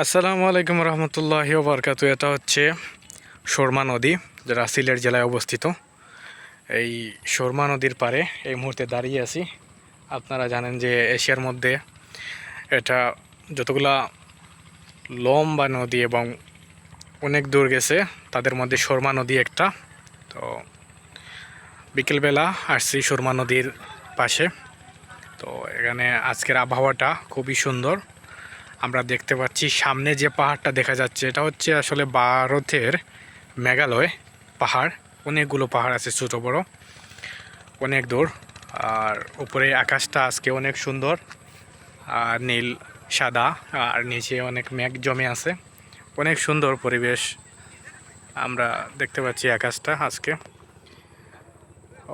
আসসালামু আলাইকুম রহমতুল্লাহ বরকাত এটা হচ্ছে শর্মা নদী যেটা সিলেট জেলায় অবস্থিত। এই শর্মা নদীর পারে এই মুহূর্তে দাঁড়িয়ে আছি। আপনারা জানেন যে এশিয়ার মধ্যে এটা যতগুলা লম্বা নদী এবং অনেক দূর গেছে, তাদের মধ্যে শর্মা নদী একটা। তো বিকেলবেলা আসছি শর্মা নদীর পাশে। তো এখানে আজকের আবহাওয়াটা খুবই সুন্দর। আমরা দেখতে পাচ্ছি সামনে যে পাহাড়টা দেখা যাচ্ছে, এটা হচ্ছে আসলে ভারতের মেঘালয় পাহাড়। অনেকগুলো পাহাড় আছে ছোটো, বড়, অনেক দূর। আর উপরে আকাশটা আজকে অনেক সুন্দর, আর নীল, সাদা, আর নিচে অনেক মেঘ জমে আছে। অনেক সুন্দর পরিবেশ আমরা দেখতে পাচ্ছি আকাশটা আজকে।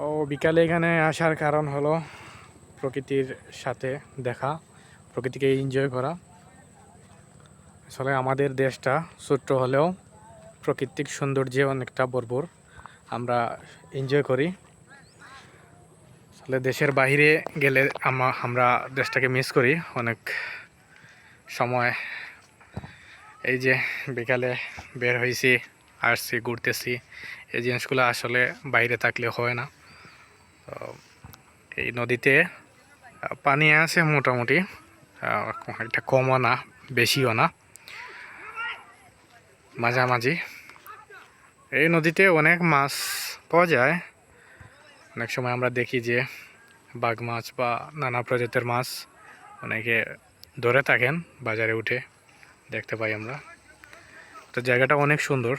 ও, বিকালে এখানে আসার কারণ হলো প্রকৃতির সাথে দেখা, প্রকৃতিকে এনজয় করা। আসলে আমাদের দেশটা ছোট্ট হলেও প্রাকৃতিক সৌন্দর্যে অনেকটা বর্বর আমরা এনজয় করি। আসলে দেশের বাইরে গেলে আমা- আমরা দেশটাকে মিস করি। অনেক সময় এই যে বিকালে বের হয়েছি আসছি, ঘুরতেছি, এই জিনিসগুলো আসলে বাইরে থাকলে হয় না। তো এই নদীতে পানি আছে মোটামুটি। একটা কমও না, বেশিও না। মাঝামাঝি। এই নদীতে অনেক মাছ পাওয়া যায়। অনেক সময় আমরা দেখি যে বাঘ মাছ বা নানা প্রজাতির মাছ অনেকে ধরে থাকেন বাজারে উঠে, দেখতে পাই আমরা। তো জায়গাটা অনেক সুন্দর।